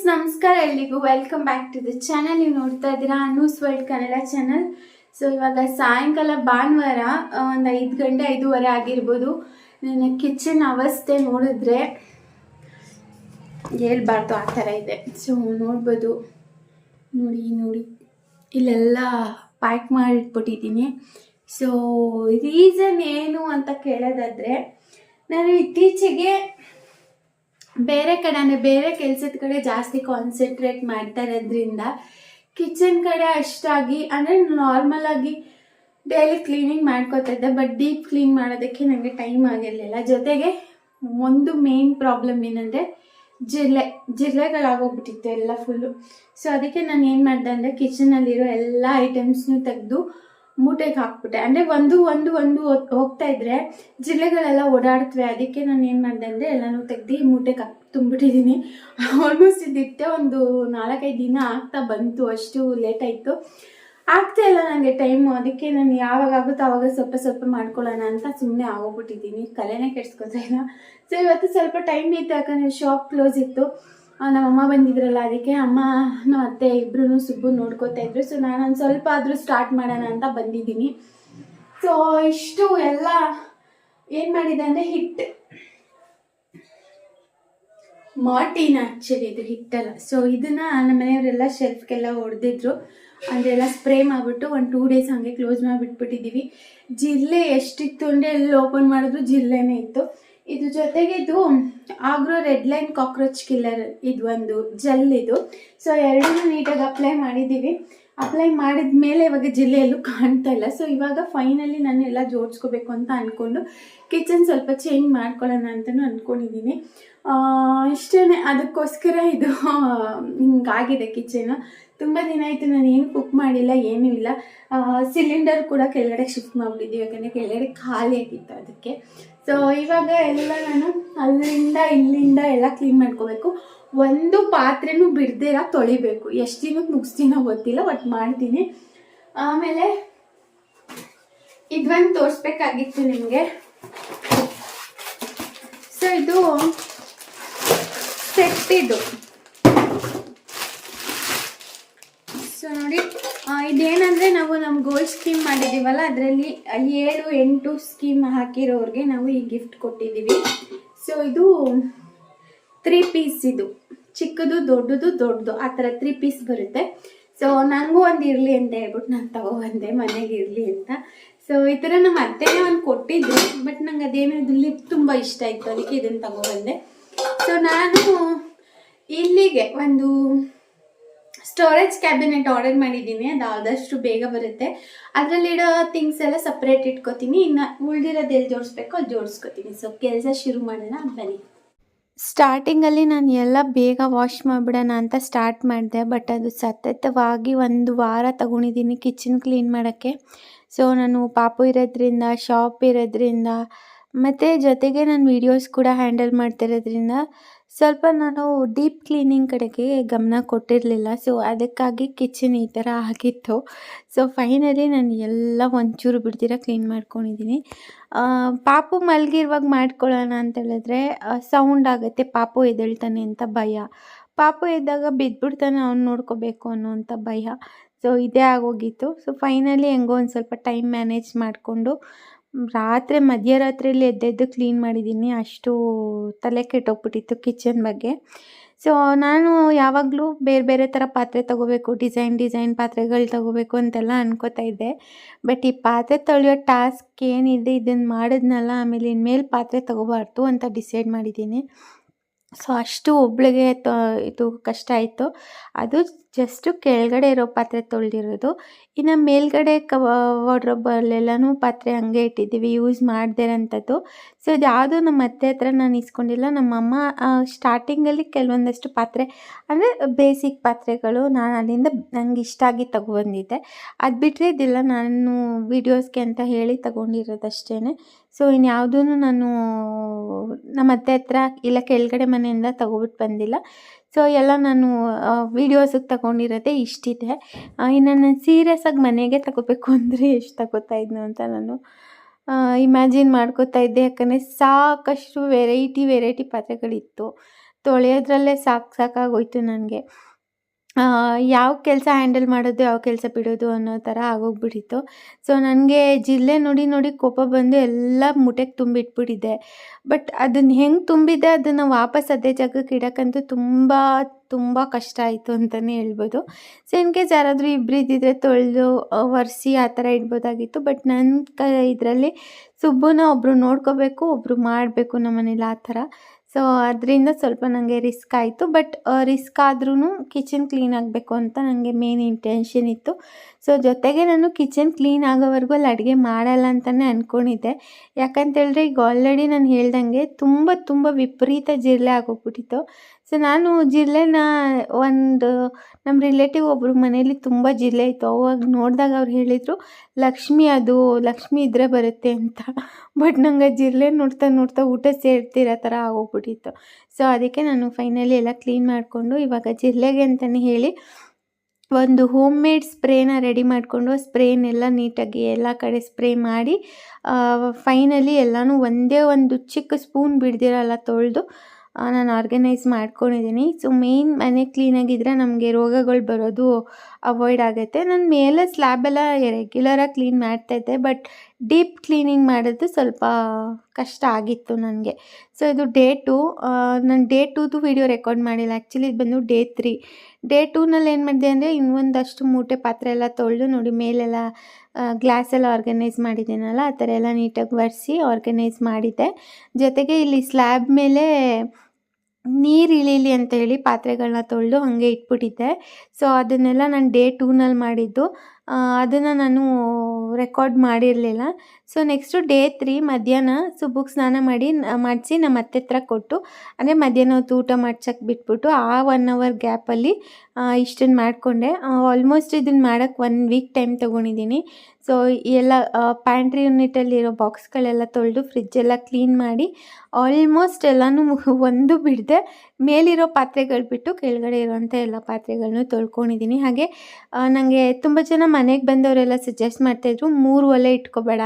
Friends, ನಮಸ್ಕಾರ ಎಲ್ಲಿಗೂ welcome back to the channel ನೀವು ನೋಡ್ತಾ ಇದ್ದೀರಾ Anu's world Kannada channel so ಇವಾಗ ಸಾಯಂಕಾಲ ಭಾನುವಾರ ಒಂದು ಐದು ಗಂಟೆ ಐದೂವರೆ ಆಗಿರ್ಬೋದು. ನನ್ನ ಕಿಚನ್ ಅವಸ್ಥೆ ನೋಡಿದ್ರೆ ಹೇಳ್ಬಾರ್ದು ಆ ಥರ ಇದೆ. ಸೊ ನೋಡ್ಬೋದು. ನೋಡಿ ನೋಡಿ. ಇಲ್ಲೆಲ್ಲ ಪ್ಯಾಕ್ ಮಾಡಿಟ್ಬಿಟ್ಟಿದ್ದೀನಿ. ಸೊ ರೀಸನ್ ಏನು ಅಂತ ಕೇಳೋದಾದರೆ, ನಾನು ಇತ್ತೀಚೆಗೆ ಬೇರೆ ಕಡೆ ಬೇರೆ ಕೆಲಸದ ಕಡೆ ಜಾಸ್ತಿ ಕಾನ್ಸಂಟ್ರೇಟ್ ಮಾಡ್ತಾ ಇರೋದ್ರಿಂದ ಕಿಚನ್ ಕಡೆ ಅಷ್ಟಾಗಿ, ಅಂದರೆ ನಾರ್ಮಲ್ ಆಗಿ ಡೈಲಿ ಕ್ಲೀನಿಂಗ್ ಮಾಡ್ಕೋತಾ ಇದ್ದೆ ಬಟ್ ಡೀಪ್ ಕ್ಲೀನ್ ಮಾಡೋದಕ್ಕೆ ನನಗೆ ಟೈಮ್ ಆಗಿರಲಿಲ್ಲ ಜೊತೆಗೆ ಒಂದು ಮೇನ್ ಪ್ರಾಬ್ಲಮ್ ಏನಂದರೆ ಜಿರಳೆ ಜಿರಳೆಗಳಾಗೋಗ್ಬಿಟ್ಟಿತ್ತು ಎಲ್ಲ ಫುಲ್ಲು ಸೊ ಅದಕ್ಕೆ ನಾನು ಏನು ಮಾಡಿದೆ ಅಂದರೆ ಕಿಚನಲ್ಲಿರೋ ಎಲ್ಲ ಐಟಮ್ಸ್ನೂ ತೆಗೆದು ಮೂಟೆಗೆ ಹಾಕ್ಬಿಟ್ಟೆ. ಅಂದರೆ ಒಂದು ಒಂದು ಒಂದು ಹೋಗ್ತಾ ಇದ್ರೆ ಜಿಲ್ಲೆಗಳೆಲ್ಲ ಓಡಾಡ್ತವೆ. ಅದಕ್ಕೆ ನಾನು ಏನು ಮಾಡಿದೆ ಅಂದರೆ ಎಲ್ಲನೂ ತೆಗ್ದು ಮೂಟೆಗೆ ಹಾಕಿ, ತುಂಬಿಟ್ಟಿದ್ದೀನಿ. ಆಲ್ಮೋಸ್ಟ್ ಇದಿಟ್ಟೆ ಒಂದು ನಾಲ್ಕೈದು ದಿನ ಆಗ್ತಾ ಬಂತು. ಅಷ್ಟು ಲೇಟ್ ಆಯಿತು. ಆಗ್ತಾ ಇಲ್ಲ ನನಗೆ ಟೈಮು ಅದಕ್ಕೆ ನಾನು ಯಾವಾಗ ಆಗುತ್ತೋ ಆವಾಗ ಸ್ವಲ್ಪ ಸ್ವಲ್ಪ ಮಾಡ್ಕೊಳ್ಳೋಣ ಅಂತ ಸುಮ್ಮನೆ ಆಗೋಗ್ಬಿಟ್ಟಿದ್ದೀನಿ. ಕಲೆನೇ ಕೆಡ್ಸ್ಕೊತಾ ಇಲ್ಲ. ಸೊ ಇವತ್ತು ಸ್ವಲ್ಪ ಟೈಮ್ ಇತ್ತು ಯಾಕಂದರೆ ಶಾಪ್ ಕ್ಲೋಸ್ ಇತ್ತು. ನಮ್ಮಮ್ಮ ಬಂದಿದ್ರಲ್ಲ, ಅದಕ್ಕೆ ಅಮ್ಮ, ನಮ್ಮ ಅತ್ತೆ ಇಬ್ರು ಸುಬ್ಬು ನೋಡ್ಕೋತಾ ಇದ್ರು. ಸೊ ನಾನು ಒಂದು ಸ್ವಲ್ಪ ಆದರೂ ಸ್ಟಾರ್ಟ್ ಮಾಡೋಣ ಅಂತ ಬಂದಿದ್ದೀನಿ. ಸೊ ಇಷ್ಟು ಎಲ್ಲ ಏನು ಮಾಡಿದೆ ಅಂದ್ರೆ ಹಿಟ್ಟು ಮಾರ್ಟಿನ ಆ್ಯಕ್ಚುಲಿ ಇದು ಹಿಟ್ಟಲ್ಲ ಸೊ ಇದನ್ನ ನಮ್ಮ ಮನೆಯವರೆಲ್ಲ ಶೆಲ್ಫ್ಗೆಲ್ಲ ಹೊಡೆದಿದ್ರು. ಅದೆಲ್ಲ ಸ್ಪ್ರೇ ಮಾಡಿಬಿಟ್ಟು ಒಂದು ಟೂ ಡೇಸ್ ಹಾಗೆ ಕ್ಲೋಸ್ ಮಾಡಿಬಿಟ್ಬಿಟ್ಟಿದ್ದೀವಿ ಜಿಲ್ಲೆ ಎಷ್ಟಿತ್ತು ಅಂದರೆ, ಎಲ್ಲಿ ಓಪನ್ ಮಾಡಿದ್ರು ಜಿಲ್ಲೆನೇ ಇತ್ತು. ಇದು ಜೊತೆಗೆ ಇದು agro red line cockroach killer ಇದು ಒಂದು ಜೆಲ್ ಇದು. ಸೊ ಎರಡನ್ನೂ ನೀಟಾಗಿ ಅಪ್ಲೈ ಮಾಡಿದ್ದೀವಿ. ಅಪ್ಲೈ ಮಾಡಿದ ಮೇಲೆ ಇವಾಗ ಜಿಲ್ಲೆಯಲ್ಲೂ ಕಾಣ್ತಾ ಇಲ್ಲ. ಸೊ ಇವಾಗ ಫೈನಲಿ ನಾನು ಎಲ್ಲ ಜೋಡಿಸ್ಕೋಬೇಕು ಅಂತ ಅಂದ್ಕೊಂಡು ಕಿಚನ್ ಸ್ವಲ್ಪ ಚೇಂಜ್ ಮಾಡ್ಕೊಳ್ಳೋಣ ಅಂತಲೂ ಅಂದ್ಕೊಂಡಿದ್ದೀನಿ ಇಷ್ಟೇ ಅದಕ್ಕೋಸ್ಕರ ಇದು ಹಿಂಗಾಗಿದೆ ಕಿಚನು. ತುಂಬ ದಿನ ಆಯಿತು ನಾನು ಏನು ಕುಕ್ ಮಾಡಿಲ್ಲ, ಏನೂ ಇಲ್ಲ. ಸಿಲಿಂಡರ್ ಕೂಡ ಕೆಳಗಡೆ ಶಿಫ್ಟ್ ಮಾಡಿಬಿಟ್ಟಿದ್ದೀವಿ ಯಾಕಂದರೆ ಕೆಳಗಡೆ ಖಾಲಿ ಆಗಿತ್ತು ಅದಕ್ಕೆ. ಸೊ ಇವಾಗ ಎಲ್ಲ ನಾನು ಅಲ್ಲಿಂದ ಇಲ್ಲಿಂದ ಎಲ್ಲ ಕ್ಲೀನ್ ಮಾಡ್ಕೋಬೇಕು. ಒಂದು ಪಾತ್ರೆನೂ ಬಿಡ್ದಿರ ತೊಳಿಬೇಕು. ಎಷ್ಟು ದಿನಕ್ಕೆ ಮುಗಿಸ್ತೀನೋ ಗೊತ್ತಿಲ್ಲ, ಬಟ್ ಮಾಡ್ತೀನಿ. ಆಮೇಲೆ ಇದೊಂದು ತೋರಿಸ್ಬೇಕಾಗಿತ್ತು ನಿಮಗೆ. ಇದು ಸೆಟ್ ಇದು ಸೊ ನೋಡಿ ಇದೇನಂದ್ರೆ ನಾವು ನಮ್ಮ ಗೋಲ್ಡ್ ಸ್ಕೀಮ್ ಮಾಡಿದ್ದೀವಲ್ಲ, ಅದರಲ್ಲಿ ಏಳು, ಎಂಟು ಸ್ಕೀಮ್ ಹಾಕಿರೋರಿಗೆ ನಾವು ಈ ಗಿಫ್ಟ್ ಕೊಟ್ಟಿದ್ದೀವಿ. ಸೊ ಇದು ತ್ರೀ ಪೀಸ್ ಇದು. ಚಿಕ್ಕದು, ದೊಡ್ಡದು ದೊಡ್ಡದು, ಆ ಥರ ತ್ರೀ ಪೀಸ್ ಬರುತ್ತೆ. ಸೊ ನನಗೂ ಒಂದು ಇರಲಿ ಅಂತ ಹೇಳ್ಬಿಟ್ಟು ನಾನು ತಗೊಬಂದೆ ಮನೆಗೆ ಇರಲಿ ಅಂತ. ಸೊ ಈ ಥರ ನಮ್ಮ ಅತ್ತೆನೇ ಒಂದು ಕೊಟ್ಟಿದ್ದೆ ಬಟ್ ನಂಗೆ ಅದೇನೋ ಇದು ಲಿಪ್ ತುಂಬ ಇಷ್ಟ ಆಯಿತು, ಅದಕ್ಕೆ ಇದನ್ನು ತಗೊಬಂದೆ. ಸೊ ನಾನು ಇಲ್ಲಿಗೆ ಒಂದು ಸ್ಟೋರೇಜ್ ಕ್ಯಾಬಿನೆಟ್ ಆರ್ಡರ್ ಮಾಡಿದ್ದೀನಿ, ಅದು ಆದಷ್ಟು ಬೇಗ ಬರುತ್ತೆ. ಅದರಲ್ಲಿಡೋ ಥಿಂಗ್ಸ್ ಎಲ್ಲ ಸಪ್ರೇಟ್ ಇಟ್ಕೋತೀನಿ, ಇನ್ನು ಉಳ್ದಿರೋದು ಎಲ್ಲಿ ಜೋಡಿಸ್ಬೇಕು ಅದು ಜೋಡಿಸ್ಕೋತೀನಿ. ಸೊ ಕೆಲಸ ಶುರು ಮಾಡೋಣ, ಬನ್ನಿ. ಸ್ಟಾರ್ಟಿಂಗಲ್ಲಿ ನಾನು ಎಲ್ಲ ಬೇಗ ವಾಶ್ ಮಾಡಿಬಿಡೋಣ ಅಂತ ಸ್ಟಾರ್ಟ್ ಮಾಡಿದೆ ಬಟ್ ಅದು ಸತತವಾಗಿ ಒಂದು ವಾರ ತಗೊಂಡಿದ್ದೀನಿ ಕಿಚನ್ ಕ್ಲೀನ್ ಮಾಡೋಕ್ಕೆ. ಸೊ ನಾನು ಪಾಪು ಇರೋದ್ರಿಂದ ಶಾಪ್ ಇರೋದ್ರಿಂದ, ಮತ್ತು ಜೊತೆಗೆ ನಾನು ವೀಡಿಯೋಸ್ ಕೂಡ ಹ್ಯಾಂಡಲ್ ಮಾಡ್ತಿರೋದ್ರಿಂದ, ಸ್ವಲ್ಪ ನಾನು ಡೀಪ್ ಕ್ಲೀನಿಂಗ್ ಕಡೆಗೆ ಗಮನ ಕೊಟ್ಟಿರಲಿಲ್ಲ. ಸೊ ಅದಕ್ಕಾಗಿ ಕಿಚನ್ ಈ ಥರ ಆಗಿತ್ತು. ಸೊ ಫೈನಲಿ ನಾನು ಎಲ್ಲ ಒಂಚೂರು ಬಿಡ್ತೀರ ಕ್ಲೀನ್ ಮಾಡ್ಕೊಂಡಿದ್ದೀನಿ. ಪಾಪು ಮಲಗಿರುವಾಗ ಮಾಡ್ಕೊಳ್ಳೋಣ ಅಂತ ಹೇಳಿದ್ರೆ ಸೌಂಡ್ ಆಗುತ್ತೆ, ಪಾಪು ಎದ್ದೇಳ್ತಾನೆ ಅಂತ ಭಯ. ಪಾಪು ಎದ್ದಾಗ ಬಿದ್ದುಬಿಡ್ತಾನೆ, ಅವ್ನು ನೋಡ್ಕೋಬೇಕು ಅನ್ನೋವಂಥ ಭಯ. ಸೊ ಇದೇ ಆಗೋಗಿತ್ತು. ಸೊ ಫೈನಲಿ ಹೆಂಗೋ ಒಂದು ಸ್ವಲ್ಪ ಟೈಮ್ ಮ್ಯಾನೇಜ್ ಮಾಡಿಕೊಂಡು ರಾತ್ರಿ ಮಧ್ಯರಾತ್ರಿಯಲ್ಲಿ ಎದ್ದೆದ್ದು ಕ್ಲೀನ್ ಮಾಡಿದ್ದೀನಿ. ಅಷ್ಟು ತಲೆ ಕೆಟ್ಟೋಗ್ಬಿಟ್ಟಿತ್ತು ಕಿಚನ್ ಬಗ್ಗೆ. ಸೊ ನಾನು ಯಾವಾಗಲೂ ಬೇರೆ ಬೇರೆ ಥರ ಪಾತ್ರೆ ತಗೋಬೇಕು, ಡಿಸೈನ್ ಡಿಸೈನ್ ಪಾತ್ರೆಗಳು ತಗೋಬೇಕು ಅಂತೆಲ್ಲ ಅನ್ಕೋತಾ ಇದ್ದೆ. ಬಟ್ ಈ ಪಾತ್ರೆ ತೊಳೆಯೋ ಟಾಸ್ಕ್ ಏನಿದೆ ಇದನ್ನು ಮಾಡಿದ್ನಲ್ಲ, ಆಮೇಲೆ ಇನ್ಮೇಲೆ ಪಾತ್ರೆ ತೊಗೋಬಾರ್ದು ಅಂತ ಡಿಸೈಡ್ ಮಾಡಿದ್ದೀನಿ. ಸೊ, ಅಷ್ಟು ಒಬ್ಳಿಗೆ ತ, ಇದು ಕಷ್ಟ ಆಯಿತು. ಅದು ಜಸ್ಟು ಕೆಳಗಡೆ ಇರೋ ಪಾತ್ರೆ ತೊಳೆದಿರೋದು. ಇನ್ನು ಮೇಲ್ಗಡೆ ವಾರ್ಡ್ರೋಬಲ್ಲೆಲ್ಲನೂ ಪಾತ್ರೆ ಹಂಗೆ ಇಟ್ಟಿದ್ದೀವಿ, ಯೂಸ್ ಮಾಡದೇ ಇರೋಂಥದ್ದು ಸೊ ಇದು ಯಾವುದೂ ನಮ್ಮ ಅತ್ತೆ ಹತ್ರ ನಾನು ಇಸ್ಕೊಂಡಿಲ್ಲ. ನಮ್ಮಮ್ಮ ಸ್ಟಾರ್ಟಿಂಗಲ್ಲಿ ಕೆಲವೊಂದಷ್ಟು ಪಾತ್ರೆ, ಅಂದರೆ ಬೇಸಿಕ್ ಪಾತ್ರೆಗಳು ನಾನು ಅಲ್ಲಿಂದ ನನಗೆ ಇಷ್ಟ ಆಗಿ ತಗೊಬಂದಿದ್ದೆ ಅದು ಬಿಟ್ಟರೆ ಇದೆಲ್ಲ, ನಾನು ವೀಡಿಯೋಸ್ಗೆ ಅಂತ ಹೇಳಿ ತಗೊಂಡಿರೋದಷ್ಟೇ ಸೊ ಇನ್ಯಾವುದೂ ನಾನು ನಮ್ಮ ಅತ್ತೆ ಹತ್ರ ಇಲ್ಲ ಕೆಳಗಡೆ ಮನೆಯಿಂದ ತಗೊಬಿಟ್ಟು ಬಂದಿಲ್ಲ. ಸೊ ಎಲ್ಲ ನಾನು ವೀಡಿಯೋಸಿಗೆ ತಗೊಂಡಿರೋದೇ ಇಷ್ಟಿದೆ. ಇನ್ನು ನಾನು ಸೀರಿಯಸ್ಸಾಗಿ ಮನೆಗೆ ತಗೋಬೇಕು ಅಂದರೆ ಎಷ್ಟು ತಗೋತಾ ಇದ್ನು ಅಂತ ನಾನು ಇಮ್ಯಾಜಿನ್ ಮಾಡ್ಕೋತಾ ಇದ್ದೆ. ಯಾಕಂದರೆ ಸಾಕಷ್ಟು ವೆರೈಟಿ ವೆರೈಟಿ ಪಾತ್ರೆಗಳಿತ್ತು. ತೊಳೆಯೋದ್ರಲ್ಲೇ ಸಾಕು ಸಾಕಾಗೋಯ್ತು ನನಗೆ. ಯಾವ ಕೆಲಸ ಹ್ಯಾಂಡಲ್ ಮಾಡೋದು, ಯಾವ ಕೆಲಸ ಬಿಡೋದು ಅನ್ನೋ ಥರ ಆಗೋಗ್ಬಿಟ್ಟಿತ್ತು. ಸೊ, ನನಗೆ ಜಿಲ್ಲೆ ನೋಡಿ ನೋಡಿ ಕೋಪ ಬಂದು ಎಲ್ಲ ಮುಟೆಗೆ ತುಂಬಿಟ್ಬಿಟ್ಟಿದ್ದೆ ಬಟ್ ಅದನ್ನು ಹೆಂಗೆ ತುಂಬಿದ್ದೆ ಅದನ್ನು ವಾಪಸ್ ಅದೇ ಜಾಗಕ್ಕೆ ಇಡೋಕ್ಕಂತೂ ತುಂಬ ತುಂಬ ಕಷ್ಟ ಆಯಿತು ಅಂತಲೇ ಹೇಳ್ಬೋದು. ಸೊ ಇನ್ ಕೇಸ್ ಯಾರಾದರೂ ಇಬ್ಬರು ಇದ್ದಿದ್ರೆ ತೊಳೆದು ಒರೆಸಿ ಆ ಥರ ಇಡ್ಬೋದಾಗಿತ್ತು. ಬಟ್ ನನ್ನ ಕ, ಇದರಲ್ಲಿ ಸುಬ್ಬುನ ಒಬ್ಬರು ನೋಡ್ಕೋಬೇಕು ಒಬ್ಬರು ಮಾಡಬೇಕು ನಮ್ಮನೇಲಿ ಆ ಥರ ಸೊ ಅದರಿಂದ ಸ್ವಲ್ಪ ನನಗೆ ರಿಸ್ಕ್ ಆಯಿತು. ಬಟ್ ರಿಸ್ಕ್ ಆದ್ರೂ ಕಿಚನ್ ಕ್ಲೀನ್ ಆಗಬೇಕು ಅಂತ ನನಗೆ ಮೇನ್ ಇಂಟೆನ್ಷನ್ ಇತ್ತು. ಸೊ ಜೊತೆಗೆ ನಾನು ಕಿಚನ್ ಕ್ಲೀನ್ ಆಗೋವರೆಗೂ ಅಲ್ಲಿ ಅಡುಗೆ ಮಾಡಲ್ಲ ಅಂತಲೇ ಅಂದ್ಕೊಂಡಿದ್ದೆ ಯಾಕಂತೇಳಿದ್ರೆ ಈಗ ಆಲ್ರೆಡಿ ನಾನು ಹೇಳ್ದಂಗೆ ತುಂಬ ತುಂಬ ವಿಪರೀತ ಜಿರಲೆ ಆಗೋಗ್ಬಿಟ್ಟಿತ್ತು. ಸೊ ನಾನು ಜಿರಲೆನ ಒಂದು ನಮ್ಮ ರಿಲೇಟಿವ್ ಒಬ್ಬರು ಮನೇಲಿ ತುಂಬ ಜಿರಲೆ ಇತ್ತು. ಅವಾಗ ನೋಡಿದಾಗ ಅವ್ರು ಹೇಳಿದರು, ಲಕ್ಷ್ಮಿ ಅದು, ಲಕ್ಷ್ಮಿ ಇದ್ರೆ ಬರುತ್ತೆ ಅಂತ. ಬಟ್ ನಂಗೆ ಆ ಜಿರಳೆ ನೋಡ್ತಾ ನೋಡ್ತಾ ಊಟ ಸೇರ್ತಿರೋ ಥರ ಆಗೋಗ್ಬಿಟ್ಟಿತ್ತು. ಸೊ ಅದಕ್ಕೆ ನಾನು ಫೈನಲಿ ಎಲ್ಲ ಕ್ಲೀನ್ ಮಾಡಿಕೊಂಡು ಇವಾಗ ಜಿರಲೆಗೆ ಅಂತಲೇ ಹೇಳಿ ಒಂದು ಹೋಮ್ ಮೇಡ್ ಸ್ಪ್ರೇನ ರೆಡಿ ಮಾಡಿಕೊಂಡು ಸ್ಪ್ರೇನೆಲ್ಲ ನೀಟಾಗಿ ಎಲ್ಲ ಕಡೆ ಸ್ಪ್ರೇ ಮಾಡಿ ಫೈನಲಿ ಎಲ್ಲನೂ ಒಂದೇ ಒಂದು ಚಿಕ್ಕ ಸ್ಪೂನ್ ಬಿಡ್ದಿರಲ್ಲ ತೊಳೆದು ನಾನು ಆರ್ಗನೈಸ್ ಮಾಡ್ಕೊಂಡಿದ್ದೀನಿ ಸೊ ಮೇಯ್ನ್ ಮನೆ ಕ್ಲೀನಾಗಿದ್ದರೆ ನಮಗೆ ರೋಗಗಳು ಬರೋದು ಅವಾಯ್ಡ್ ಆಗುತ್ತೆ. ನಾನು ಮೇಲೆ ಸ್ಲ್ಯಾಬೆಲ್ಲ ರೆಗ್ಯುಲರಾಗಿ ಕ್ಲೀನ್ ಮಾಡ್ತಾಯಿದ್ದೆ ಬಟ್ ಡೀಪ್ ಕ್ಲೀನಿಂಗ್ ಮಾಡೋದು ಸ್ವಲ್ಪ ಕಷ್ಟ ಆಗಿತ್ತು ನನಗೆ. ಸೊ ಇದು ಡೇ ಟು ನಾನು ಡೇ ಟೂದು ವೀಡಿಯೋ ರೆಕಾರ್ಡ್ ಮಾಡಿಲ್ಲ. ಆ್ಯಕ್ಚುಲಿ ಇದು ಬಂದು ಡೇ ತ್ರೀ ಡೇ ಟೂನಲ್ಲಿ ಏನು ಮಾಡಿದೆ ಅಂದರೆ, ಇನ್ನೊಂದಷ್ಟು ಮೂಟೆ ಪಾತ್ರೆ ಎಲ್ಲ ತೊಳೆದು ನೋಡಿ, ಮೇಲೆಲ್ಲ ಗ್ಲಾಸ್ ಎಲ್ಲ ಆರ್ಗನೈಸ್ ಮಾಡಿದ್ದೀನಲ್ಲ ಆ ಥರ ಎಲ್ಲ ನೀಟಾಗಿ ಒರೆಸಿ ಆರ್ಗನೈಸ್ ಮಾಡಿದ್ದೆ ಜೊತೆಗೆ ಇಲ್ಲಿ ಸ್ಲ್ಯಾಬ್ ಮೇಲೆ ನೀರು ಇಳೀಲಿ ಅಂತ ಹೇಳಿ ಪಾತ್ರೆಗಳನ್ನ ತೊಳೆದು ಹಾಗೆ ಇಟ್ಬಿಟ್ಟಿದ್ದೆ. ಸೊ ಅದನ್ನೆಲ್ಲ ನಾನು ಡೇ ಟೂನಲ್ಲಿ ಮಾಡಿದ್ದು. ಅದನ್ನು ನಾನು ರೆಕಾರ್ಡ್ ಮಾಡಿರಲಿಲ್ಲ. ಸೊ ನೆಕ್ಸ್ಟು ಡೇ ತ್ರೀ ಮಧ್ಯಾಹ್ನ ಸುಬ್ಬುಗೆ ಸ್ನಾನ ಮಾಡಿ ಮಾಡಿಸಿ ನಮ್ಮ ಅತ್ತೆ ಹತ್ರ ಕೊಟ್ಟು, ಅಂದರೆ ಮಧ್ಯಾಹ್ನ ಹೊತ್ತು ಊಟ ಮಾಡ್ಸಕ್ಕೆ ಬಿಟ್ಬಿಟ್ಟು ಆ ಒನ್ ಅವರ್ ಗ್ಯಾಪಲ್ಲಿ ಇಷ್ಟನ್ನು ಮಾಡಿಕೊಂಡೆ. ಆಲ್ಮೋಸ್ಟ್ ಇದನ್ನು ಮಾಡೋಕ್ಕೆ ಒನ್ ವೀಕ್ ಟೈಮ್ ತೊಗೊಂಡಿದ್ದೀನಿ ಸೊ ಎಲ್ಲ ಪ್ಯಾಂಟ್ರಿ ಯೂನಿಟಲ್ಲಿರೋ ಬಾಕ್ಸ್ಗಳೆಲ್ಲ ತೊಳೆದು ಫ್ರಿಜ್ಜೆಲ್ಲ ಕ್ಲೀನ್ ಮಾಡಿ ಆಲ್ಮೋಸ್ಟ್ ಎಲ್ಲನೂ ಒಂದು ಬಿಡದೆ, ಮೇಲಿರೋ ಪಾತ್ರೆಗಳು ಬಿಟ್ಟು ಕೆಳಗಡೆ ಇರೋವಂಥ ಎಲ್ಲ ಪಾತ್ರೆಗಳನ್ನೂ ತೊಳ್ಕೊಂಡಿದ್ದೀನಿ ಹಾಗೆ ನನಗೆ ತುಂಬ ಜನ ಮನೆಗೆ ಬಂದವರೆಲ್ಲ ಸಜೆಸ್ಟ್ ಮಾಡ್ತಾಯಿದ್ರು ಮೂರು ಒಲೆ ಇಟ್ಕೋಬೇಡ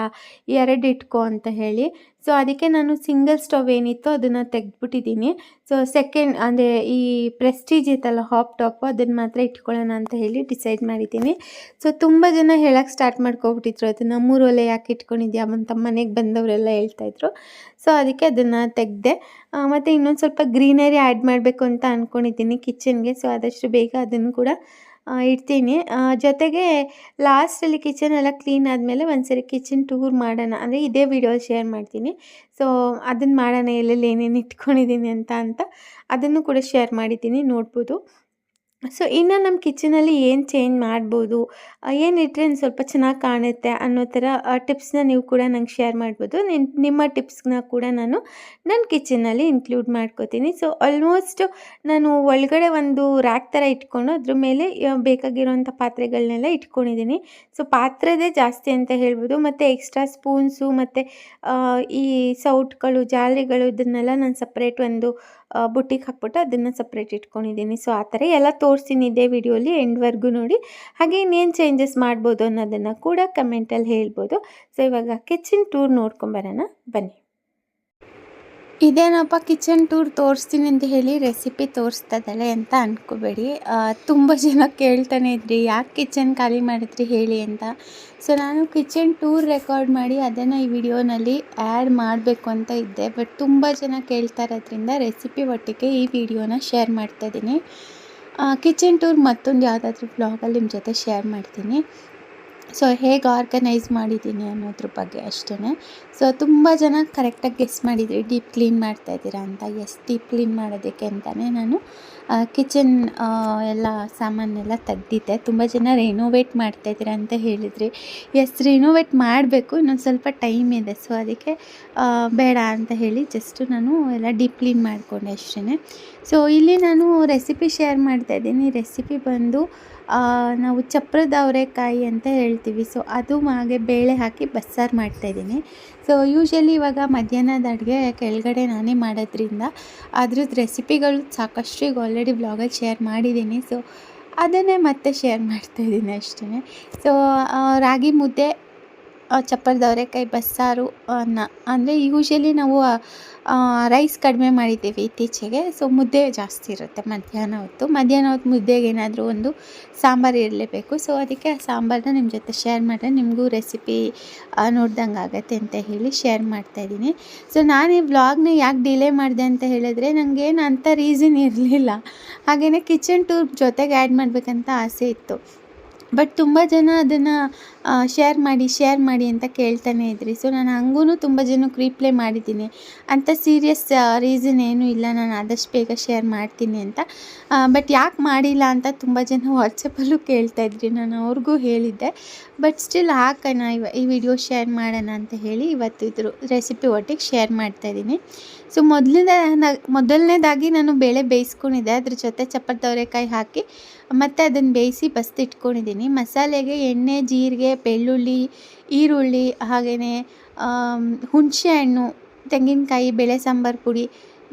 ಎರಡು ಇಟ್ಕೋ ಅಂತ ಹೇಳಿ. ಸೊ ಅದಕ್ಕೆ ನಾನು ಸಿಂಗಲ್ ಸ್ಟವ್ ಏನಿತ್ತು ಅದನ್ನು ತೆಗೆದ್ಬಿಟ್ಟಿದ್ದೀನಿ. ಸೊ ಸೆಕೆಂಡ್ ಅಂದರೆ ಈ ಪ್ರೆಸ್ಟೀಜ್ ಇತ್ತಲ್ಲ ಹಾಪ್ ಟಾಪು ಅದನ್ನು ಮಾತ್ರ ಇಟ್ಕೊಳ್ಳೋಣ ಅಂತ ಹೇಳಿ ಡಿಸೈಡ್ ಮಾಡಿದ್ದೀನಿ. ಸೊ ತುಂಬ ಜನ ಹೇಳೋಕ್ಕೆ ಸ್ಟಾರ್ಟ್ ಮಾಡ್ಕೊಬಿಟ್ಟಿದ್ರು. ಅದನ್ನು ಮೂರು ಒಲೆ ಯಾಕೆ ಇಟ್ಕೊಂಡಿದ್ಯಾ ಅಂತ ಮನೆಗೆ ಬಂದವರೆಲ್ಲ ಹೇಳ್ತಾಯಿದ್ರು ಸೊ ಅದಕ್ಕೆ ಅದನ್ನು ತೆಗೆದೆ. ಮತ್ತು ಇನ್ನೊಂದು ಸ್ವಲ್ಪ ಗ್ರೀನರಿ ಆ್ಯಡ್ ಮಾಡಬೇಕು ಅಂತ ಅಂದ್ಕೊಂಡಿದ್ದೀನಿ ಕಿಚನ್ಗೆ ಸೊ ಆದಷ್ಟು ಬೇಗ ಅದನ್ನು ಕೂಡ ಇಡ್ತೀನಿ. ಜೊತೆಗೆ ಲಾಸ್ಟಲ್ಲಿ ಕಿಚನ್ ಎಲ್ಲ ಕ್ಲೀನ್ ಆದಮೇಲೆ ಒಂದ್ಸರಿ ಕಿಚನ್ ಟೂರ್ ಮಾಡೋಣ. ಅಂದರೆ ಇದೇ ವಿಡಿಯೋ ಶೇರ್ ಮಾಡ್ತೀನಿ. ಸೊ ಅದನ್ನು ಮಾಡೋಣ, ಎಲ್ಲೆಲ್ಲಿ ಏನೇನು ಇಟ್ಕೊಂಡಿದ್ದೀನಿ ಅಂತ ಅಂತ ಅದನ್ನು ಕೂಡ ಶೇರ್ ಮಾಡಿದ್ದೀನಿ, ನೋಡ್ಬೋದು. ಸೊ, ಇನ್ನು ನಮ್ಮ ಕಿಚನಲ್ಲಿ ಏನು ಚೇಂಜ್ ಮಾಡ್ಬೋದು ಏನಿಟ್ಟರೆ ಇನ್ನು ಸ್ವಲ್ಪ ಚೆನ್ನಾಗಿ ಕಾಣುತ್ತೆ ಅನ್ನೋ ಥರ ಟಿಪ್ಸ್ನ ನೀವು ಕೂಡ ನಂಗೆ ಶೇರ್ ಮಾಡ್ಬೋದು. ನಿಮ್ಮ ಟಿಪ್ಸ್ನ ಕೂಡ ನಾನು ನನ್ನ ಕಿಚನಲ್ಲಿ ಇನ್ಕ್ಲೂಡ್ ಮಾಡ್ಕೋತೀನಿ. ಸೊ, ಆಲ್ಮೋಸ್ಟ್ ನಾನು ಒಳಗಡೆ ಒಂದು ರ್ಯಾಕ್ ಥರ ಇಟ್ಕೊಂಡು ಅದ್ರ ಮೇಲೆ ಬೇಕಾಗಿರೋಂಥ ಪಾತ್ರೆಗಳನ್ನೆಲ್ಲ ಇಟ್ಕೊಂಡಿದ್ದೀನಿ. ಸೊ, ಪಾತ್ರೆದೇ ಜಾಸ್ತಿ ಅಂತ ಹೇಳ್ಬೋದು. ಮತ್ತು ಎಕ್ಸ್ಟ್ರಾ ಸ್ಪೂನ್ಸು, ಮತ್ತು ಈ ಸೌಟ್ಗಳು, ಜಾಲಿಗಳು ಇದನ್ನೆಲ್ಲ ನಾನು ಸಪ್ರೇಟ್ ಒಂದು ಬುಟ್ಟಿಗೆ ಹಾಕ್ಬಿಟ್ಟು ಅದನ್ನು ಸಪ್ರೇಟ್ ಇಟ್ಕೊಂಡಿದ್ದೀನಿ. ಸೊ ಆ ಥರ ಎಲ್ಲ ತೋರಿಸ್ತೀನಿ ಇದೇ ವಿಡಿಯೋಲಿ ಎಂಡ್ವರೆಗೂ ನೋಡಿ. ಹಾಗೆ ಇನ್ನೇನು ಚೇಂಜಸ್ ಮಾಡ್ಬೋದು ಅನ್ನೋದನ್ನು ಕೂಡ ಕಮೆಂಟಲ್ಲಿ ಹೇಳ್ಬೋದು. ಸೊ ಇವಾಗ ಕಿಚನ್ ಟೂರ್ ನೋಡ್ಕೊಂಬರೋಣ ಬನ್ನಿ. ಇದೇನಪ್ಪ ಕಿಚನ್ ಟೂರ್ ತೋರಿಸ್ತೀನಿ ಅಂತ ಹೇಳಿ ರೆಸಿಪಿ ತೋರಿಸ್ತಾ ಅಂತ ಅಂದ್ಕೋಬೇಡಿ ತುಂಬ ಜನ ಕೇಳ್ತಾನೆ ಇದ್ರಿ, ಯಾಕೆ ಕಿಚನ್ ಖಾಲಿ ಮಾಡಿದ್ರಿ ಹೇಳಿ ಅಂತ. ಸೊ ನಾನು ಕಿಚನ್ ಟೂರ್ ರೆಕಾರ್ಡ್ ಮಾಡಿ ಅದನ್ನು ಈ ವಿಡಿಯೋನಲ್ಲಿ ಆ್ಯಡ್ ಮಾಡಬೇಕು ಅಂತ ಇದ್ದೆ. ಬಟ್ ತುಂಬ ಜನ ಕೇಳ್ತಾ ಇರೋದ್ರಿಂದ ರೆಸಿಪಿ ಒಟ್ಟಿಗೆ ಈ ವಿಡಿಯೋನ ಶೇರ್ ಮಾಡ್ತಾಯಿದ್ದೀನಿ ಕಿಚನ್ ಟೂರ್ ಮತ್ತೊಂದು ಯಾವುದಾದ್ರೂ ಬ್ಲಾಗಲ್ಲಿ ನಿಮ್ಮ ಜೊತೆ ಶೇರ್ ಮಾಡ್ತೀನಿ. ಸೊ ಹೇಗೆ ಆರ್ಗನೈಸ್ ಮಾಡಿದ್ದೀನಿ ಅನ್ನೋದ್ರ ಬಗ್ಗೆ ಅಷ್ಟೇ ಸೊ ತುಂಬ ಜನ ಕರೆಕ್ಟಾಗಿ ಗೆಸ್ ಮಾಡಿದ್ರಿ ಡೀಪ್ ಕ್ಲೀನ್ ಮಾಡ್ತಾ ಮಾಡ್ತಾಯಿದ್ದೀರಾ ಅಂತ. ಎಸ್, ಡೀಪ್ ಕ್ಲೀನ್ ಮಾಡೋದಕ್ಕೆ ಅಂತಲೇ ನಾನು ಕಿಚನ್ ಎಲ್ಲ ಸಾಮಾನೆಲ್ಲ ತೆಗ್ದಿದ್ದೆ. ತುಂಬ ಜನ ರಿನೋವೇಟ್ ಮಾಡ್ತಾಯಿದ್ದೀರಾ ಅಂತ ಹೇಳಿದ್ರಿ, ಎಸ್ ರಿನೋವೇಟ್ ಮಾಡಬೇಕು. ಇನ್ನೊಂದು ಸ್ವಲ್ಪ ಟೈಮ್ ಇದೆ. ಸೊ ಅದಕ್ಕೆ ಬೇಡ ಅಂತ ಹೇಳಿ ಜಸ್ಟು ನಾನು ಎಲ್ಲ ಡೀಪ್ ಕ್ಲೀನ್ ಮಾಡಿಕೊಂಡೆ ಅಷ್ಟೇ ಸೊ ಇಲ್ಲಿ ನಾನು ರೆಸಿಪಿ ಶೇರ್ ಮಾಡ್ತಾಯಿದ್ದೀನಿ ರೆಸಿಪಿ ಬಂದು ನಾವು ಚಪ್ರದ ಅವರೆಕಾಯಿ ಅಂತ ಹೇಳ್ತೀವಿ. ಸೊ ಅದು ಹಾಗೆ ಬೇಳೆ ಹಾಕಿ ಬಸ್ಸಾರು ಮಾಡ್ತಾಯಿದ್ದೀನಿ ಸೊ ಯೂಶ್ವಲಿ ಇವಾಗ ಮಧ್ಯಾಹ್ನದ ಅಡುಗೆ ಕೆಳಗಡೆ ನಾನೇ ಮಾಡೋದ್ರಿಂದ ಅದ್ರದ್ದು ರೆಸಿಪಿಗಳು ಸಾಕಷ್ಟು ಈಗ ಆಲ್ರೆಡಿ ಬ್ಲಾಗಲ್ಲಿ ಶೇರ್ ಮಾಡಿದ್ದೀನಿ. ಸೊ ಅದನ್ನೇ ಮತ್ತೆ ಶೇರ್ ಮಾಡ್ತಾಯಿದ್ದೀನಿ ಅಷ್ಟೇ ಸೊ ರಾಗಿ ಮುದ್ದೆ ಚಪ್ಪರದ ಅವರೆಕಾಯಿ ಬಸ್ಸಾರು, ಅನ್ನ. ಅಂದರೆ ಯೂಶಲಿ ನಾವು ರೈಸ್ ಕಡಿಮೆ ಮಾಡಿದ್ದೀವಿ ಇತ್ತೀಚೆಗೆ. ಸೊ ಮುದ್ದೆ ಜಾಸ್ತಿ ಇರುತ್ತೆ ಮಧ್ಯಾಹ್ನ ಹೊತ್ತು. ಮಧ್ಯಾಹ್ನ ಹೊತ್ತು ಮುದ್ದೆಗೆ ಏನಾದರೂ ಒಂದು ಸಾಂಬಾರು ಇರಲೇಬೇಕು. ಸೊ ಅದಕ್ಕೆ ಆ ಸಾಂಬಾರನ್ನ ನಿಮ್ಮ ಜೊತೆ ಶೇರ್ ಮಾಡಿದ್ರೆ ನಿಮಗೂ ರೆಸಿಪಿ ನೋಡ್ದಂಗೆ ಆಗುತ್ತೆ ಅಂತ ಹೇಳಿ ಶೇರ್ ಮಾಡ್ತಾಯಿದ್ದೀನಿ ಸೊ ನಾನು ಈ ವ್ಲಾಗ್ನ ಯಾಕೆ ಡಿಲೇ ಮಾಡಿದೆ ಅಂತ ಹೇಳಿದ್ರೆ ನನಗೇನು ಅಂಥ ರೀಸನ್ ಇರಲಿಲ್ಲ. ಹಾಗೆಯೇ ಕಿಚನ್ ಟೂರ್ ಜೊತೆಗೆ ಆ್ಯಡ್ ಮಾಡಬೇಕಂತ ಆಸೆ ಇತ್ತು. ಬಟ್ ತುಂಬ ಜನ ಅದನ್ನು ಶೇರ್ ಮಾಡಿ ಶೇರ್ ಮಾಡಿ ಅಂತ ಕೇಳ್ತಾನೆ ಇದ್ರಿ. ಸೊ ನಾನು ಹಂಗೂ ತುಂಬ ಜನಕ್ಕೆ ರೀಪ್ಲೈ ಮಾಡಿದ್ದೀನಿ. ಅಂತ ಸೀರಿಯಸ್ ರೀಸನ್ ಏನೂ ಇಲ್ಲ. ನಾನು ಆದಷ್ಟು ಬೇಗ ಶೇರ್ ಮಾಡ್ತೀನಿ ಅಂತ. ಬಟ್ ಯಾಕೆ ಮಾಡಿಲ್ಲ ಅಂತ ತುಂಬ ಜನ ವಾಟ್ಸಪ್ಪಲ್ಲೂ ಕೇಳ್ತಾ ಇದ್ರಿ. ನಾನು ಅವ್ರಿಗೂ ಹೇಳಿದ್ದೆ. ಬಟ್ ಸ್ಟಿಲ್ ಹಾಕೋಣ, ಇವ ಈ ವಿಡಿಯೋ ಶೇರ್ ಮಾಡೋಣ ಅಂತ ಹೇಳಿ ಇವತ್ತು ಇದ್ರು ರೆಸಿಪಿ ಒಟ್ಟಿಗೆ ಶೇರ್ ಮಾಡ್ತಾಯಿದ್ದೀನಿ ಸೊ ಮೊದಲನೇ ಮೊದಲನೇದಾಗಿ ನಾನು ಬೇಳೆ ಬೇಯಿಸ್ಕೊಂಡಿದ್ದೆ. ಅದ್ರ ಜೊತೆ ಚಪ್ಪರ್ ಅವರೆಕಾಯಿ ಹಾಕಿ, ಮತ್ತು ಅದನ್ನು ಬೇಯಿಸಿ ಬಸ್ದಿಟ್ಕೊಂಡಿದ್ದೀನಿ ಮಸಾಲೆಗೆ ಎಣ್ಣೆ, ಜೀರಿಗೆ, ಬೆಳ್ಳುಳ್ಳಿ, ಈರುಳ್ಳಿ ಹಾಗೆಯೇ ಹುಣಸೆಹಣ್ಣು ತೆಂಗಿನಕಾಯಿ, ಬೇಳೆ ಸಾಂಬಾರು ಪುಡಿ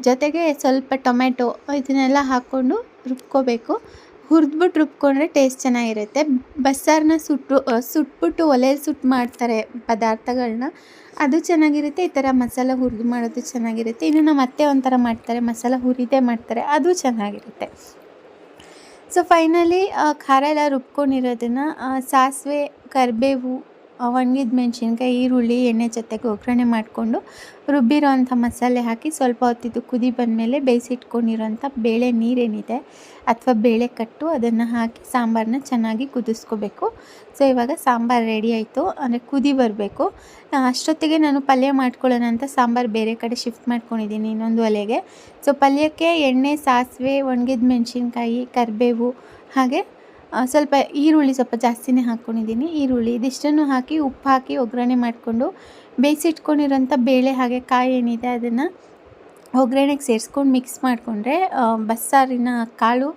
ಜೊತೆಗೆ ಸ್ವಲ್ಪ ಟೊಮೆಟೊ ಇದನ್ನೆಲ್ಲ ಹಾಕ್ಕೊಂಡು ರುಬ್ಕೋಬೇಕು. ಹುರಿದ್ಬಿಟ್ಟು ರುಬ್ಕೊಂಡ್ರೆ ಟೇಸ್ಟ್ ಚೆನ್ನಾಗಿರುತ್ತೆ. ಬಸ್ಸಾರನ್ನ ಸುಟ್ಟು ಸುಟ್ಬಿಟ್ಟು ಒಲೆಯಲ್ಲಿ ಸುಟ್ಟು ಮಾಡ್ತಾರೆ ಪದಾರ್ಥಗಳನ್ನ ಅದು ಚೆನ್ನಾಗಿರುತ್ತೆ, ಈ ಥರ ಮಸಾಲ ಹುರಿದು ಮಾಡೋದು ಚೆನ್ನಾಗಿರುತ್ತೆ. ಇನ್ನು ನಮ್ಮ ಅತ್ತೆ ಒಂಥರ ಮಾಡ್ತಾರೆ, ಮಸಾಲ ಹುರಿದೇ ಮಾಡ್ತಾರೆ, ಅದು ಚೆನ್ನಾಗಿರುತ್ತೆ. ಸೊ ಫೈನಲಿ ಖಾರ ಎಲ್ಲ ರುಬ್ಕೊಂಡಿರೋದನ್ನು ಸಾಸಿವೆ, ಕರಿಬೇವು ಒಣಗಿದ ಮೆಣಸಿನ್ಕಾಯಿ ಈರುಳ್ಳಿ, ಎಣ್ಣೆ ಜೊತೆಗೆ ಒಗ್ಗರಣೆ ಮಾಡಿಕೊಂಡು ರುಬ್ಬಿರೋಂಥ ಮಸಾಲೆ ಹಾಕಿ ಸ್ವಲ್ಪ ಹೊತ್ತಿದ್ದು ಕುದಿ ಬಂದಮೇಲೆ ಬೇಯಿಸಿಟ್ಕೊಂಡಿರೋಂಥ ಬೇಳೆ ನೀರೇನಿದೆ ಅಥವಾ ಬೇಳೆ ಕಟ್ಟು ಅದನ್ನು ಹಾಕಿ ಸಾಂಬಾರನ್ನ ಚೆನ್ನಾಗಿ ಕುದಿಸ್ಕೋಬೇಕು. ಸೊ, ಇವಾಗ ಸಾಂಬಾರು ರೆಡಿ ಆಯಿತು. ಅಂದರೆ ಕುದಿ ಬರಬೇಕು. ಅಷ್ಟೊತ್ತಿಗೆ ನಾನು ಪಲ್ಯ ಮಾಡ್ಕೊಳ್ಳೋಣ ಅಂತ ಸಾಂಬಾರು ಬೇರೆ ಕಡೆ ಶಿಫ್ಟ್ ಮಾಡ್ಕೊಂಡಿದ್ದೀನಿ ಇನ್ನೊಂದು ಒಲೆಗೆ. ಸೊ, ಪಲ್ಯಕ್ಕೆ ಎಣ್ಣೆ, ಸಾಸಿವೆ ಒಣಗಿದ ಮೆಣಸಿನ್ಕಾಯಿ ಕರಿಬೇವು ಹಾಗೆ ಸ್ವಲ್ಪ ಈರುಳ್ಳಿ ಸ್ವಲ್ಪ ಜಾಸ್ತಿನೇ ಹಾಕ್ಕೊಂಡಿದ್ದೀನಿ ಈರುಳ್ಳಿ ಇದಿಷ್ಟನ್ನು ಹಾಕಿ ಉಪ್ಪು ಹಾಕಿ ಒಗ್ಗರಣೆ ಮಾಡಿಕೊಂಡು ಬೇಯಿಸಿಟ್ಕೊಂಡಿರೋಂಥ ಬೇಳೆ ಹಾಗೆ ಕಾಯಿ ಏನಿದೆ ಅದನ್ನು ಒಗ್ಗರಣೆಗೆ ಸೇರಿಸ್ಕೊಂಡು ಮಿಕ್ಸ್ ಮಾಡಿಕೊಂಡ್ರೆ ಬಸ್ಸಾರಿನ ಕಾಳು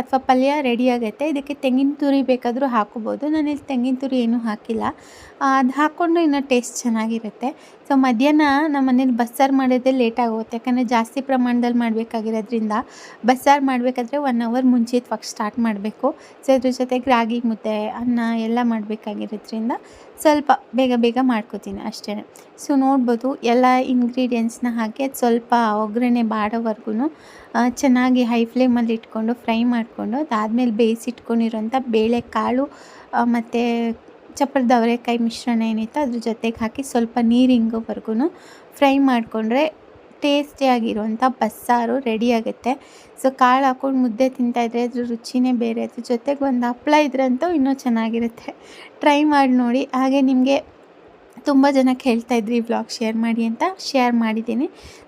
ಅಥವಾ ಪಲ್ಯ ರೆಡಿ ಆಗುತ್ತೆ. ಇದಕ್ಕೆ ತೆಂಗಿನ ತುರಿ ಬೇಕಾದರೂ ಹಾಕೋಬೋದು ನಾನಿಲ್ಲಿ ತೆಂಗಿನ ತುರಿ ಏನೂ ಹಾಕಿಲ್ಲ. ಅದು ಹಾಕ್ಕೊಂಡು ಇನ್ನೂ ಟೇಸ್ಟ್ ಚೆನ್ನಾಗಿರುತ್ತೆ. ಸೊ ಮಧ್ಯಾಹ್ನ ನಮ್ಮ ಮನೇಲಿ ಬಸ್ಸಾರು ಮಾಡೋದೇ ಲೇಟ್ ಆಗುತ್ತೆ ಯಾಕಂದರೆ ಜಾಸ್ತಿ ಪ್ರಮಾಣದಲ್ಲಿ ಮಾಡಬೇಕಾಗಿರೋದ್ರಿಂದ ಬಸ್ಸಾರು ಮಾಡಬೇಕಾದ್ರೆ ಒನ್ ಅವರ್ ಮುಂಚಿತವಾಗಿ ಸ್ಟಾರ್ಟ್ ಮಾಡಬೇಕು. ಸೊ ಇದ್ರ ಜೊತೆಗೆ ರಾಗಿ, ಮುದ್ದೆ, ಅನ್ನ ಎಲ್ಲ ಮಾಡಬೇಕಾಗಿರೋದ್ರಿಂದ ಸ್ವಲ್ಪ ಬೇಗ ಬೇಗ ಮಾಡ್ಕೋತೀನಿ ಅಷ್ಟೇ. ಸೊ ನೋಡ್ಬೋದು ಎಲ್ಲ ಇಂಗ್ರೀಡಿಯೆಂಟ್ಸ್ನ ಹಾಕಿ ಅದು ಸ್ವಲ್ಪ ಒಗ್ಗರಣೆ ಬಾಡೋವರೆಗೂ ಚೆನ್ನಾಗಿ ಹೈ ಫ್ಲೇಮಲ್ಲಿ ಇಟ್ಕೊಂಡು ಫ್ರೈ ಮಾಡಿಕೊಂಡು ಅದಾದಮೇಲೆ ಬೇಯಿಸಿಟ್ಕೊಂಡಿರೋಂಥ ಬೇಳೆಕಾಳು ಮತ್ತು ಚಪ್ಪರದ ಅವರೆಕಾಯಿ ಮಿಶ್ರಣ ಏನಿತ್ತು ಅದ್ರ ಜೊತೆಗೆ ಹಾಕಿ ಸ್ವಲ್ಪ ನೀರು ಹಿಂಗೋವರೆಗೂ ಫ್ರೈ ಮಾಡಿಕೊಂಡ್ರೆ ಟೇಸ್ಟಿಯಾಗಿರುವಂಥ ಬಸ್ಸಾರು ರೆಡಿ ಆಗುತ್ತೆ ಸೊ, ಕಾಳು ಹಾಕೊಂಡು ಮುದ್ದೆ ತಿಂತಾಯಿದ್ರೆ ಅದ್ರ ರುಚಿನೇ ಬೇರೆ, ಅದ್ರ ಜೊತೆಗೆ ಒಂದು ಹಪ್ಪಳ ಇದ್ರಂತೂ ಇನ್ನೂ ಚೆನ್ನಾಗಿರುತ್ತೆ. ಟ್ರೈ ಮಾಡಿ ನೋಡಿ. ಹಾಗೆ ನಿಮಗೆ ತುಂಬ ಜನ ಕೇಳ್ತಾ ಇದ್ರಿ ಈ ವ್ಲಾಗ್ ಶೇರ್ ಮಾಡಿ ಅಂತ ಶೇರ್ ಮಾಡಿದ್ದೀನಿ.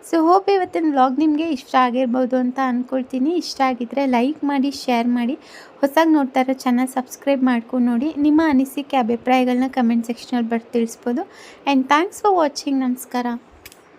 ಸೊ ಹೋಪ್ ಇವತ್ತಿನ ವ್ಲಾಗ್ ನಿಮಗೆ ಇಷ್ಟ ಆಗಿರ್ಬೋದು ಅಂತ ಅಂದ್ಕೊಳ್ತೀನಿ ಇಷ್ಟ ಆಗಿದ್ದರೆ ಲೈಕ್ ಮಾಡಿ ಶೇರ್ ಮಾಡಿ. ಹೊಸಾಗಿ ನೋಡ್ತಾ ಇರೋ ಚಾನಲ್ ಸಬ್ಸ್ಕ್ರೈಬ್ ಮಾಡ್ಕೊಂಡು ನೋಡಿ. ನಿಮ್ಮ ಅನಿಸಿಕೆ ಅಭಿಪ್ರಾಯಗಳನ್ನ ಕಮೆಂಟ್ ಸೆಕ್ಷನಲ್ಲಿ ಬರ್ತಿಳಿಸ್ಬೋದು ಆ್ಯಂಡ್ ಥ್ಯಾಂಕ್ಸ್ ಫಾರ್ ವಾಚಿಂಗ್ ನಮಸ್ಕಾರ.